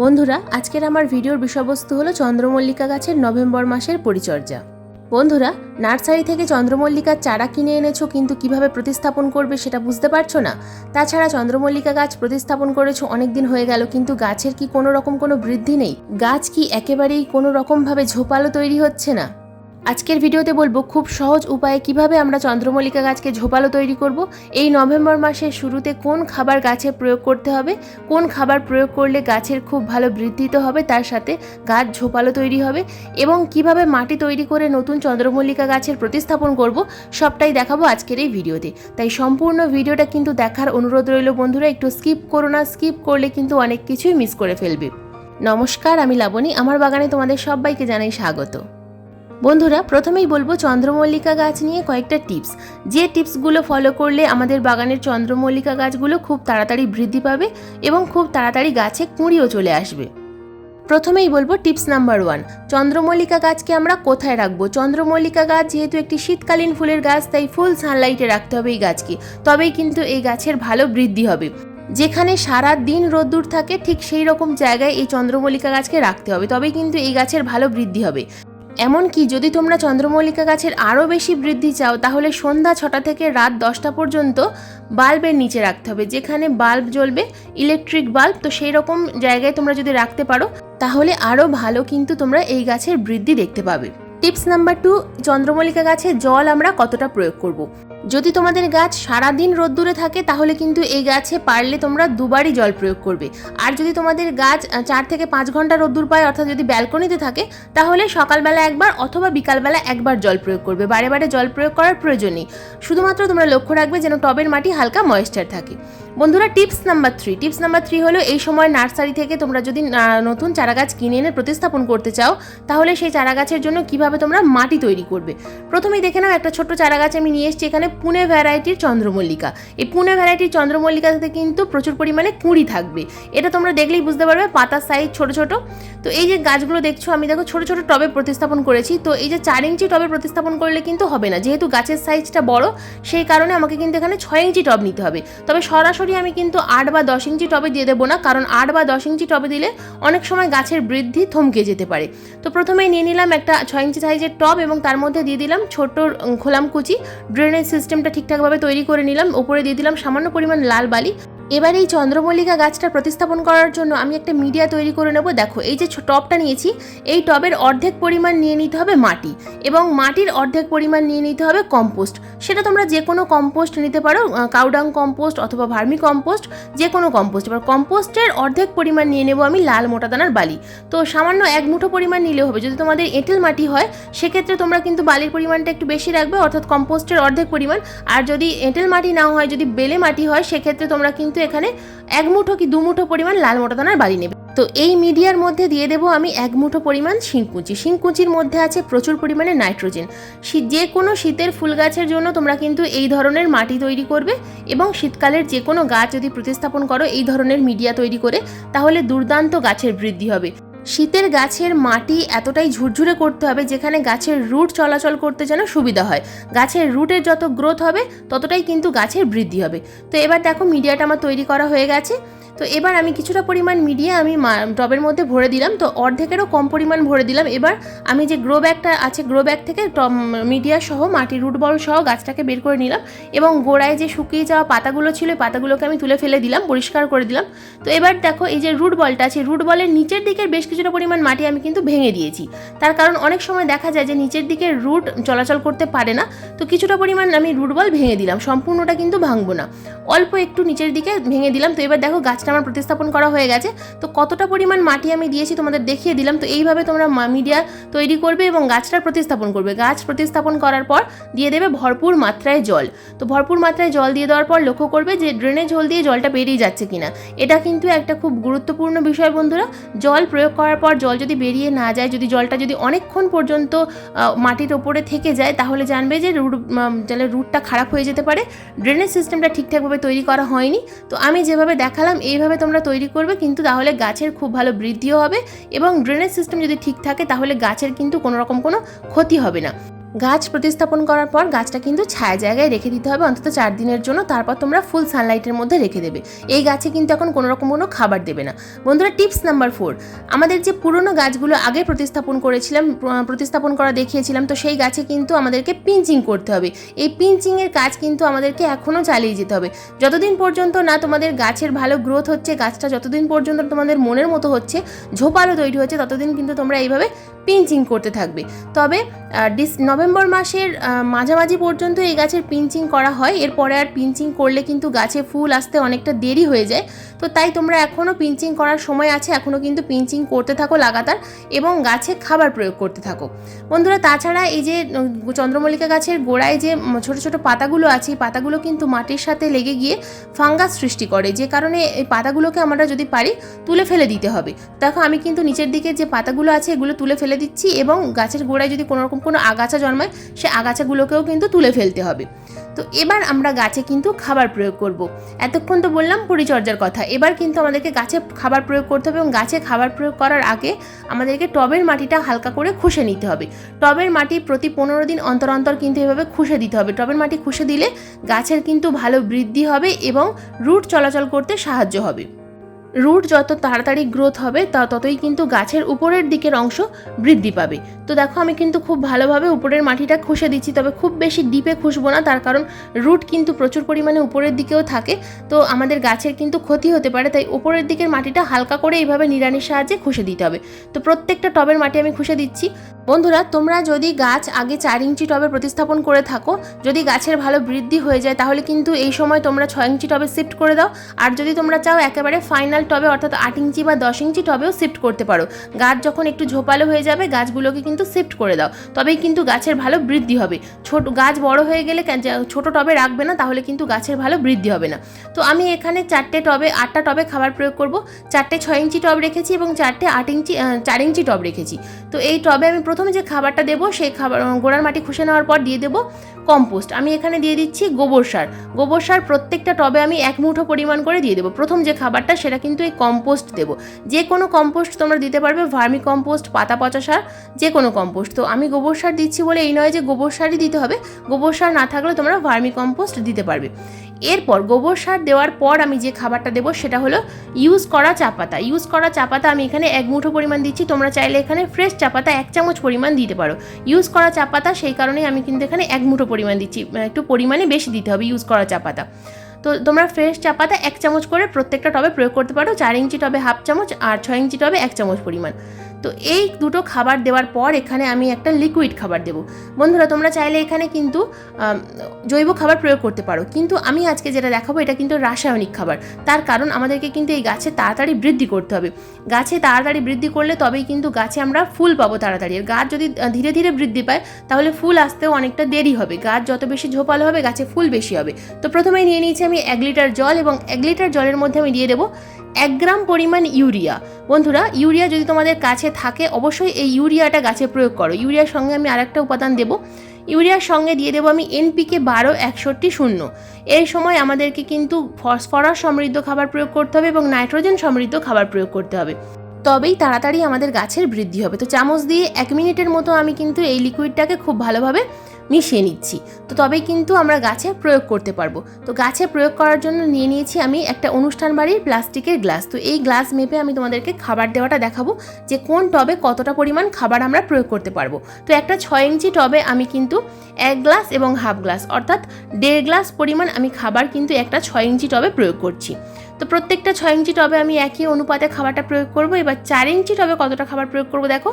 বন্ধুরা, আজকের আমার ভিডিওর বিষয়বস্তু হলো চন্দ্রমল্লিকা গাছের নভেম্বর মাসের পরিচর্যা। বন্ধুরা, নার্সারি থেকে চন্দ্রমল্লিকার চারা কিনে এনেছো, কিন্তু কীভাবে প্রতিস্থাপন করবে সেটা বুঝতে পারছ না? তাছাড়া চন্দ্রমল্লিকা গাছ প্রতিস্থাপন করেছ অনেক দিন হয়ে গেল, কিন্তু গাছের কি কোনো রকম কোনো বৃদ্ধি নেই? গাছ কি একেবারেই কোনো রকমভাবে ঝোপালো তৈরি হচ্ছে না? আজকের ভিডিওতে বলব, খুব সহজ উপায়ে কীভাবে আমরা চন্দ্রমল্লিকা গাছকে ঝোপালো তৈরি করব, এই নভেম্বর মাসের শুরুতে কোন খাবার গাছে প্রয়োগ করতে হবে, কোন খাবার প্রয়োগ করলে গাছের খুব ভালো বৃদ্ধি তো হবে, তার সাথে গাছ ঝোপালো তৈরি হবে এবং কীভাবে মাটি তৈরি করে নতুন চন্দ্রমল্লিকা গাছের প্রতিস্থাপন করব, সবটাই দেখাবো আজকের এই ভিডিওতে। তাই সম্পূর্ণ ভিডিওটা কিন্তু দেখার অনুরোধ রইল বন্ধুরা, একটু স্কিপ করো না, স্কিপ করলে কিন্তু অনেক কিছুই মিস করে ফেলবে। নমস্কার, আমি লাবণী, আমার বাগানে তোমাদের সবাইকে জানাই স্বাগত। বন্ধুরা, প্রথমেই বলব চন্দ্রমল্লিকা গাছ নিয়ে কয়েকটা টিপস। যে টিপসগুলো ফলো করলে আমাদের বাগানের চন্দ্রমল্লিকা গাছগুলো খুব তাড়াতাড়ি বৃদ্ধি পাবে এবং খুব তাড়াতাড়ি গাছে কুঁড়িও চলে আসবে। প্রথমেই বলব টিপস নাম্বার ওয়ান, চন্দ্রমল্লিকা গাছকে আমরা কোথায় রাখব? চন্দ্রমল্লিকা গাছ যেহেতু একটি শীতকালীন ফুলের গাছ, তাই ফুল সানলাইটে রাখতে হবে এই গাছকে। তবেই কিন্তু এই গাছের ভালো বৃদ্ধি হবে। যেখানে সারা দিন রোদ্দুর থাকে, ঠিক সেই রকম জায়গায় এই চন্দ্রমল্লিকা গাছকে রাখতে হবে। তবেই কিন্তু এই গাছের ভালো বৃদ্ধি হবে। এমনকি যদি তোমরা চন্দ্রমল্লিকা গাছের আরও বেশি বৃদ্ধি চাও, তাহলে সন্ধ্যা ছটা থেকে রাত দশটা পর্যন্ত বাল্বের নিচে রাখতে হবে, যেখানে বাল্ব জ্বলবে, ইলেকট্রিক বাল্ব, তো সেই রকম জায়গায় তোমরা যদি রাখতে পারো, তাহলে আরও ভালো কিন্তু তোমরা এই গাছের বৃদ্ধি দেখতে পাবে টিপস নাম্বার টু, চন্দ্রমল্লিকা গাছে জল আমরা কতটা প্রয়োগ করব। যদি তোমাদের গাছ সারাদিন রোদ্দুরে থাকে, তাহলে কিন্তু এই গাছে পারলে তোমরা দুবারই জল প্রয়োগ করবে। আর যদি তোমাদের গাছ চার থেকে পাঁচ ঘণ্টা রোদ্দুর পায়, অর্থাৎ যদি ব্যালকনিতে থাকে, তাহলে সকালবেলা একবার অথবা বিকালবেলা একবার জল প্রয়োগ করবে। বারে বারে জল প্রয়োগ করার প্রয়োজন নেই। শুধুমাত্র তোমরা লক্ষ্য রাখবে যেন টবের মাটি হালকা ময়েশ্চার থাকে। বন্ধুরা, tips number three tips number three হলো, এই সময় নার্সারি থেকে তোমরা যদি নতুন চারাগাছ কিনে এনে প্রতিস্থাপন করতে চাও, তাহলে সেই চারাগাছের জন্য কীভাবে তোমরা মাটি তৈরি করবে? প্রথমেই দেখে নাও, একটা ছোট্ট চারাগাছ আমি নিয়ে এসেছি এখানে। পুনে ভ্যারাইটির চন্দ্রমল্লিকা। এই পুনে ভ্যারাইটির চন্দ্রমল্লিকাতে কিন্তু প্রচুর পরিমাণে কুঁড়ি থাকবে। এটা তোমরা দেখলেই বুঝতে পারবে, পাতার সাইজ ছোট ছোট। তো এই যে গাছগুলো দেখছ, আমি দেখো ছোট ছোট টবে প্রতিস্থাপন করেছি। তো এই যে চার ইঞ্চি টবে প্রতিস্থাপন করলে কিন্তু হবে না। যেহেতু গাছের সাইজটা বড়, সেই কারণে আমাকে কিন্তু এখানে ছয় ইঞ্চি টব নিতে হবে। তবে সরাসরি আমি কিন্তু আট বা দশ ইঞ্চি টবে দিয়ে দেবো না, কারণ আট বা দশ ইঞ্চি টবে দিলে অনেক সময় গাছের বৃদ্ধি থমকে যেতে পারে। তো প্রথমেই নিয়ে নিলাম একটা ছয় ইঞ্চি সাইজের টব এবং তার মধ্যে দিয়ে দিলাম ছোট খোলাম কুচি ড্রেনেজ সিস্টেমটা ঠিকঠাকভাবে তৈরি করে নিলাম। ওপরে দিয়ে দিলাম সামান্য পরিমাণ লাল বালি। এবার এই চন্দ্রমল্লিকা গাছটা প্রতিস্থাপন করার জন্য আমি একটা মিডিয়া তৈরি করে নেব। দেখো, এই যে টবটা নিয়েছি, এই টবের অর্ধেক পরিমাণ নিয়ে নিতে হবে মাটি এবং মাটির অর্ধেক পরিমাণ নিয়ে নিতে হবে কম্পোস্ট। সেটা তোমরা যে কোনো কম্পোস্ট নিতে পারো কাউডাং কম্পোস্ট অথবা ভার্মি কম্পোস্ট, যে কোনো কম্পোস্ট। এবার কম্পোস্টের অর্ধেক পরিমাণ নিয়ে নেব আমি লাল মোটা দানার বালি। তো সামান্য এক মুঠো পরিমাণ নিলেও হবে। যদি তোমাদের এঁটেল মাটি হয়, সেক্ষেত্রে তোমরা কিন্তু বালির পরিমাণটা একটু বেশি রাখবে, অর্থাৎ কম্পোস্টের অর্ধেক পরিমাণ। আর যদি এঁটেল মাটি না হয়, যদি বেলে মাটি হয়, সেক্ষেত্রে তোমরা কিন্তু এখানে এক মুঠো কি দু মুঠো পরিমাণ লাল মোটা দানার বালি নেবে। তো এই মিডিয়ার মধ্যে দিয়ে দেবো আমি এক মুঠো পরিমাণ শিংকুচি। শিংকুচির মধ্যে আছে প্রচুর পরিমাণে নাইট্রোজেন। যে কোনো শীতের ফুল গাছের জন্য তোমরা কিন্তু এই ধরনের মাটি তৈরি করবে এবং শীতকালের যে কোনো গাছ যদি প্রতিস্থাপন করো এই ধরনের মিডিয়া তৈরি করে, তাহলে দুর্দান্ত গাছের বৃদ্ধি হবে। শীতের গাছের মাটি এতটাই ঝুরঝুরে করতে হবে যেখানে গাছের রুট চলাচল করতে যেন সুবিধা হয়। গাছের রুটের যত গ্রোথ হবে, ততটাই কিন্তু গাছের বৃদ্ধি হবে। তো এবার দেখো মিডিয়াটা আমার তৈরি করা হয়ে গেছে। তো এবার আমি কিছুটা পরিমাণ মিডিয়া আমি টবের মধ্যে ভরে দিলাম। তো অর্ধেকেরও কম পরিমাণ ভরে দিলাম। এবার আমি যে গ্রো ব্যাগটা আছে, গ্রো ব্যাগ থেকে মিডিয়া সহ, মাটির রুট বল সহ গাছটাকে বের করে নিলাম এবং গোড়ায় যে শুকিয়ে যাওয়া পাতাগুলো ছিল পাতাগুলোকে আমি তুলে ফেলে দিলাম, পরিষ্কার করে দিলাম। তো এবার দেখো, এই যে রুট বলটা আছে, রুট বলের নিচের দিকের বেশ কিছুটা পরিমাণ মাটি আমি কিন্তু ভেঙে দিয়েছি। তার কারণ অনেক সময় দেখা যায় যে নিচের দিকে রুট চলাচল করতে পারে না, তো কিছুটা পরিমাণ আমি রুট বল ভেঙে দিলাম, সম্পূর্ণটা কিন্তু ভাঙবো না। অল্প একটু নিচের দিকে ভেঙে দিলাম। তো এবার দেখো, গাছটা আমার প্রতিস্থাপন করা হয়ে গেছে। তো কতটা পরিমাণ মাটি আমি দিয়েছি তোমাদের দেখিয়ে দিলাম। তো এইভাবে তোমরা মিডিয়া তৈরি করবে এবং গাছটা প্রতিস্থাপন করবে। গাছ প্রতিস্থাপন করার পর দিয়ে দেবে ভরপুর মাত্রায় জল। তো ভরপুর মাত্রায় জল দিয়ে দেওয়ার পর লক্ষ্য করবে যে ড্রেনেজ হোল দিয়ে জলটা বেরিয়ে যাচ্ছে কিনা। এটা কিন্তু একটা খুব গুরুত্বপূর্ণ বিষয় বন্ধুরা। জল প্রয়োগ করার পর জল যদি বেরিয়ে না যায়, যদি জলটা যদি অনেকক্ষণ পর্যন্ত মাটির ওপরে থেকে যায়, তাহলে জানবে যে রুট জলের রুটটা খারাপ হয়ে যেতে পারে। ড্রেনেজ সিস্টেমটা ঠিকঠাকভাবে তৈরি করা হয়নি। তো আমি যেভাবে দেখালাম এইভাবে তোমরা তৈরি করবে, কিন্তু তাহলে গাছের খুব ভালো বৃদ্ধিও হবে এবং ড্রেনেজ সিস্টেম যদি ঠিক থাকে, তাহলে গাছের কিন্তু কোনো রকম কোনো ক্ষতি হবে না। গাছ প্রতিস্থাপন করার পর গাছটা কিন্তু ছায়া জায়গায় রেখে দিতে হবে। অন্তত চার দিনের জন্য তারপর তোমরা ফুল সানলাইটের মধ্যে রেখে দেবে। এই গাছে কিন্তু এখন কোনো রকম কোনো খাবার দেবে না। বন্ধুরা টিপস নাম্বার ফোর আমাদের যে পুরনো গাছগুলো আগে প্রতিস্থাপন করেছিলাম প্রতিস্থাপন করা দেখিয়েছিলাম, তো সেই গাছে কিন্তু আমাদেরকে পিঞ্চিং করতে হবে। এই পিঞ্চিংয়ের কাজ কিন্তু আমাদেরকে এখনও চালিয়ে যেতে হবে। যতদিন পর্যন্ত না তোমাদের গাছের ভালো গ্রোথ হচ্ছে, গাছটা যতদিন পর্যন্ত তোমাদের মনের মতো হচ্ছে, ঝোপালো তৈরি হচ্ছে, ততদিন কিন্তু তোমরা এইভাবে পিঞ্চিং করতে থাকবে। তবে ডিস নভেম্বর মাসের মাঝামাঝি পর্যন্ত এই গাছের পিঞ্চিং করা হয়। এরপরে আর পিঞ্চিং করলে কিন্তু গাছে ফুল আসতে অনেকটা দেরি হয়ে যায়। তো তাই তোমরা এখনও পিঞ্চিং করার সময় আছে এখনও কিন্তু পিঞ্চিং করতে থাকো লাগাতার এবং গাছে খাবার প্রয়োগ করতে থাকো। বন্ধুরা, তাছাড়া এই যে চন্দ্রমল্লিকা গাছের গোড়ায় যে ছোট ছোট পাতাগুলো আছে, এই পাতাগুলো কিন্তু মাটির সাথে লেগে গিয়ে ফাঙ্গাস সৃষ্টি করে। যে কারণে এই পাতাগুলোকে আমরা যদি পারি, তুলে ফেলে দিতে হবে। দেখো, আমি কিন্তু নিচের দিকে যে পাতাগুলো আছে, এগুলো তুলে ফেলে দিচ্ছি এবং গাছের গোড়ায় যদি কোনো রকম কোনো আগাছা জন্মায়, সে আগাছাগুলোকেও কিন্তু তুলে ফেলতে হবে। তো এবার আমরা গাছে কিন্তু খাবার প্রয়োগ করব। এতক্ষণ তো বললাম পরিচর্যার কথা। এবার কিন্তু আমাদেরকে গাছে খাবার প্রয়োগ করতে হবে এবং গাছে খাবার প্রয়োগ করার আগে আমাদেরকে টবের মাটিটা হালকা করে খুশে নিতে হবে। টবের মাটি প্রতি পনেরো দিন অন্তর অন্তর কিন্তু এভাবে খুশে দিতে হবে। টবের মাটি খুশে দিলে গাছের কিন্তু ভালো বৃদ্ধি হবে এবং রুট চলাচল করতে সাহায্য হবে। রুট যত তাড়াতাড়ি গ্রোথ হবে, তা ততই কিন্তু গাছের উপরের দিকের অংশ বৃদ্ধি পাবে। তো দেখো, আমি কিন্তু খুব ভালোভাবে উপরের মাটিটা খুশে দিচ্ছি, তবে খুব বেশি ডিপে খুশবো না, তার কারণ রুট কিন্তু প্রচুর পরিমাণে উপরের দিকেও থাকে। তো আমাদের গাছের কিন্তু ক্ষতি হতে পারে, তাই উপরের দিকের মাটিটা হালকা করে এইভাবে নিড়ানির সাহায্যে খুশে দিতে হবে। তো প্রত্যেকটা টবের মাটি আমি খুশে দিচ্ছি। বন্ধুরা, তোমরা যদি গাছ আগে চার ইঞ্চি টবে প্রতিস্থাপন করে থাকো, যদি গাছের ভালো বৃদ্ধি হয়ে যায়, তাহলে কিন্তু এই সময় তোমরা ছয় ইঞ্চি টবে শিফট করে দাও। আর যদি তোমরা চাও একেবারে ফাইনাল টবে, অর্থাৎ আট ইঞ্চি বা দশ ইঞ্চি টবেও শিফট করতে পারো। গাছ যখন একটু ঝোপালো হয়ে যাবে, গাছগুলোকে কিন্তু শিফট করে দাও। তবেই কিন্তু গাছের ভালো বৃদ্ধি হবে। ছোট, গাছ বড় হয়ে গেলে ছোট টবে রাখবে না, তাহলে কিন্তু গাছের ভালো বৃদ্ধি হবে না। তো আমি এখানে চারটে টবে, আটটা টবে খাবার প্রয়োগ করব। চারটে ছয় ইঞ্চি টব রেখেছি এবং চারটে আট ইঞ্চি চার ইঞ্চি টব রেখেছি। তো এই টবে আমি প্রথমে যে খাবারটা দেবো, সেই খাবার গোড়ার মাটি খুশে নেওয়ার পর দিয়ে দেবো কম্পোস্ট। আমি এখানে দিয়ে দিচ্ছি গোবর সার। গোবর সার প্রত্যেকটা টবে আমি এক মুঠো পরিমাণ করে দিয়ে দেবো। প্রথম যে খাবারটা, সেটা কিন্তু এই কম্পোস্ট দেবো। যে কোনো কম্পোস্ট তোমরা দিতে পারবে, ভার্মি কম্পোস্ট, পাতা পচা সার, যে কোনো কম্পোস্ট। তো আমি গোবর সার দিচ্ছি বলে এই নয় যে গোবর সারই দিতে হবে। গোবর সার না থাকলে তোমরা ভার্মি কম্পোস্ট দিতে পারবে। এরপর গোবর সার দেওয়ার পর আমি যে খাবারটা দেবো সেটা হলো ইউজ করা চা পাতা। ইউজ করা চা পাতা আমি এখানে এক মুঠো পরিমাণ দিচ্ছি। তোমরা চাইলে এখানে ফ্রেশ চা পাতা এক চামচ পরিমাণ দিতে পারো। ইউজ করা চা পাতা সেই কারণেই আমি কিন্তু এখানে এক মুঠো পরিমাণ দিচ্ছি। একটু পরিমাণে বেশি দিতে হবে ইউজ করা চা পাতা। তো তোমরা ফ্রেশ চা পাতা এক চামচ করে প্রত্যেকটা টবে প্রয়োগ করতে পারো। চার ইঞ্চি টবে হাফ চামচ আর ছয় ইঞ্চি টবে এক চামচ পরিমাণ। তো এই দুটো খাবার দেওয়ার পর এখানে আমি একটা লিকুইড খাবার দেবো। বন্ধুরা, তোমরা চাইলে এখানে কিন্তু জৈব খাবার প্রয়োগ করতে পারো। কিন্তু আমি আজকে যেটা দেখাবো, এটা কিন্তু রাসায়নিক খাবার। তার কারণ আমাদেরকে কিন্তু এই গাছে তাড়াতাড়ি বৃদ্ধি করতে হবে। গাছে তাড়াতাড়ি বৃদ্ধি করলে তবেই কিন্তু গাছে আমরা ফুল পাবো তাড়াতাড়ি। আর গাছ যদি ধীরে ধীরে বৃদ্ধি পায়, তাহলে ফুল আসতেও অনেকটা দেরি হবে। গাছ যত বেশি ঝোপালো হবে, গাছে ফুল বেশি হবে। তো প্রথমেই নিয়ে নিয়েছি আমি এক লিটার জল এবং এক লিটার জলের মধ্যে আমি দিয়ে দেবো এক গ্রাম পরিমাণ ইউরিয়া। বন্ধুরা, ইউরিয়া যদি তোমাদের কাছে থাকে, অবশ্যই এই ইউরিয়াটা গাছে প্রয়োগ করো। ইউরিয়ার সঙ্গে আমি আরেকটা উপাদান দেবো। ইউরিয়ার সঙ্গে দিয়ে দেবো আমি এনপিকে বারো একষট্টি শূন্য। এই সময় আমাদেরকে কিন্তু ফসফরাস সমৃদ্ধ খাবার প্রয়োগ করতে হবে এবং নাইট্রোজেন সমৃদ্ধ খাবার প্রয়োগ করতে হবে। তবেই তাড়াতাড়ি আমাদের গাছের বৃদ্ধি হবে। তো চামচ দিয়ে এক মিনিটের মতো আমি কিন্তু এই লিকুইডটাকে খুব ভালোভাবে মিশিয়ে নিচ্ছি। তো তবেই কিন্তু আমরা গাছে প্রয়োগ করতে পারব। তো গাছে প্রয়োগ করার জন্য নিয়ে নিয়েছি আমি একটা অনুষ্ঠান বাড়ির প্লাস্টিকের গ্লাস। তো এই গ্লাস মেপে আমি তোমাদেরকে খাবার দেওয়াটা দেখাবো যে কোন টবে কতটা পরিমাণ খাবার আমরা প্রয়োগ করতে পারব। তো একটা ছয় ইঞ্চি টবে আমি কিন্তু এক গ্লাস এবং হাফ গ্লাস অর্থাৎ দেড় গ্লাস পরিমাণ আমি খাবার কিন্তু একটা ছয় ইঞ্চি টবে প্রয়োগ করছি। তো প্রত্যেকটা ছয় ইঞ্চি টবে আমি একই অনুপাতে খাবারটা প্রয়োগ করব। এবার চার ইঞ্চি টবে কতটা খাবার প্রয়োগ করব দেখো?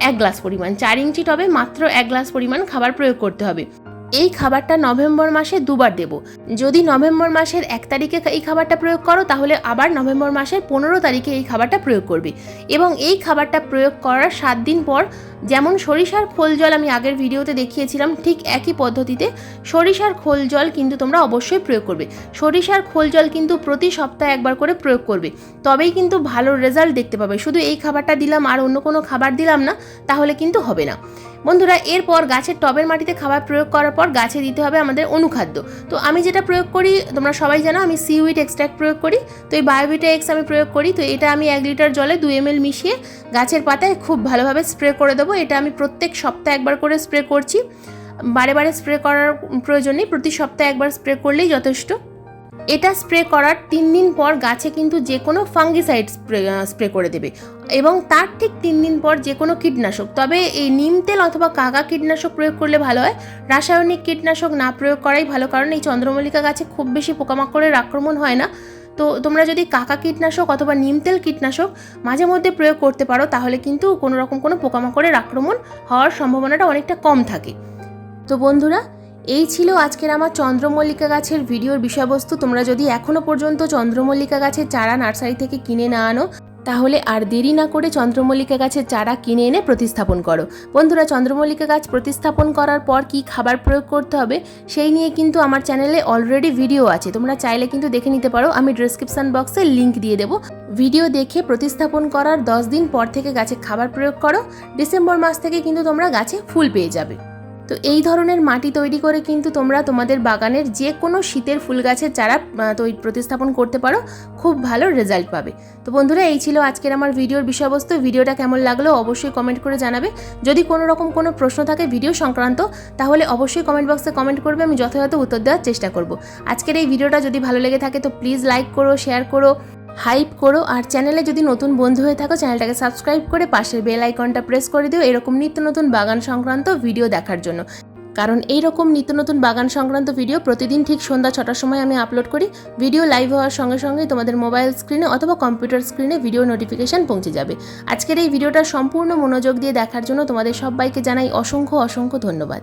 এক গ্লাস পরিমাণ। চার ইঞ্চি টবে মাত্র এক গ্লাস পরিমাণ খাবার প্রয়োগ করতে হবে। এই খাবারটা নভেম্বর মাসে দুবার দেব। যদি নভেম্বর মাসের এক তারিখে এই খাবারটা প্রয়োগ করো, তাহলে আবার নভেম্বর মাসের পনেরো তারিখে এই খাবারটা প্রয়োগ করবে। এবং এই খাবারটা প্রয়োগ করার সাত দিন পর যেমন সরিষার খোল জল আমি আগের ভিডিওতে দেখিয়েছিলাম, ঠিক একই পদ্ধতিতে সরিষার খোল জল কিন্তু তোমরা অবশ্যই প্রয়োগ করবে। সরিষার খোল জল কিন্তু প্রতি সপ্তাহে একবার করে প্রয়োগ করবে। তবেই কিন্তু ভালো রেজাল্ট দেখতে পাবে। শুধু এই খাবারটা দিলাম আর অন্য কোনো খাবার দিলাম না, তাহলে কিন্তু হবে না। বন্ধুরা, এরপর গাছের টবের মাটিতে খাবার প্রয়োগ করার পর গাছে দিতে হবে আমাদের অনুখাদ্য। তো আমি যেটা প্রয়োগ করি, তোমরা সবাই জানো আমি সিউইট এক্সট্রাক্ট প্রয়োগ করি। তো এই বায়োভিটা এক্স আমি প্রয়োগ করি। তো এটা আমি এক লিটার জলে দুই এম এল মিশিয়ে গাছের পাতায় খুব ভালোভাবে স্প্রে করে দেবো। এটা আমি প্রত্যেক সপ্তাহে একবার করে স্প্রে করছি। বারে বারে স্প্রে করার প্রয়োজন নেই, প্রতি সপ্তাহে একবার স্প্রে করলেই যথেষ্ট। এটা স্প্রে করার তিন দিন পর গাছে কিন্তু যে কোনো ফাঙ্গিসাইড স্প্রে স্প্রে করে দেবে। এবং তার ঠিক তিন দিন পর যে কোনো কীটনাশক, তবে এই নিম তেল অথবা কাকা কীটনাশক প্রয়োগ করলে ভালো হয়। রাসায়নিক কীটনাশক না প্রয়োগ করাই ভালো, কারণ এই চন্দ্রমল্লিকা গাছে খুব বেশি পোকামাকড়ের আক্রমণ হয় না। তো তোমরা যদি কাকা কীটনাশক অথবা নিম তেল কীটনাশক মাঝে মধ্যে প্রয়োগ করতে পারো, তাহলে কিন্তু কোনো রকম কোনো পোকামাকড়ের আক্রমণ হওয়ার সম্ভাবনাটা অনেকটা কম থাকে। তো বন্ধুরা, এই ছিল আজকের আমার চন্দ্রমল্লিকা গাছের ভিডিওর বিষয়বস্তু। তোমরা যদি এখনও পর্যন্ত চন্দ্রমল্লিকা গাছের চারা নার্সারি থেকে কিনে না আনো তাহলে আর দেরি না করে চন্দ্রমল্লিকা গাছের চারা কিনে এনে প্রতিস্থাপন করো। বন্ধুরা, চন্দ্রমল্লিকা গাছ প্রতিস্থাপন করার পর কি খাবার প্রয়োগ করতে হবে সেই নিয়ে কিন্তু আমার চ্যানেলে অলরেডি ভিডিও আছে। তোমরা চাইলে কিন্তু দেখে নিতে পারো, আমি ডিসক্রিপশন বক্সে লিংক দিয়ে দেবো। ভিডিও দেখে প্রতিস্থাপন করার দশ দিন পর থেকে গাছে খাবার প্রয়োগ করো। ডিসেম্বর মাস থেকে কিন্তু তোমরা গাছে ফুল পেয়ে যাবে। তো এই ধরনের মাটি তৈরি করে কিন্তু তোমরা তোমাদের বাগানের যে কোনো শীতের ফুল গাছের চারা তৈরি প্রতিস্থাপন করতে পারো, খুব ভালো রেজাল্ট পাবে। তো বন্ধুরা, এই ছিল আজকের আমার ভিডিওর বিষয়বস্তু। ভিডিওটা কেমন লাগল অবশ্যই কমেন্ট করে জানাবে। যদি কোনো রকম কোনো প্রশ্ন থাকে ভিডিও সংক্রান্ত, তাহলে অবশ্যই কমেন্ট বক্সে কমেন্ট করবে, আমি যথাযথ উত্তর দেওয়ার চেষ্টা করব। আজকের এই ভিডিওটা যদি ভালো লেগে থাকে, তো প্লিজ লাইক করো শেয়ার করো। হাইপ করো আর চ্যানেলে যদি নতুন বন্ধু হয়ে থাকো, চ্যানেলটাকে সাবস্ক্রাইব করে পাশের বেল আইকনটা প্রেস করে দিও এরকম নিত্য নতুন বাগান সংক্রান্ত ভিডিও দেখার জন্য। কারণ এই রকম নিত্য নতুন বাগান সংক্রান্ত ভিডিও প্রতিদিন ঠিক সন্ধ্যা ছটার সময় আমি আপলোড করি। ভিডিও লাইভ হওয়ার সঙ্গে সঙ্গে তোমাদের মোবাইল স্ক্রিনে অথবা কম্পিউটার স্ক্রিনে ভিডিও নোটিফিকেশান পৌঁছে যাবে। আজকের এই ভিডিওটা সম্পূর্ণ মনোযোগ দিয়ে দেখার জন্য তোমাদের সবাইকে জানাই অসংখ্য অসংখ্য ধন্যবাদ।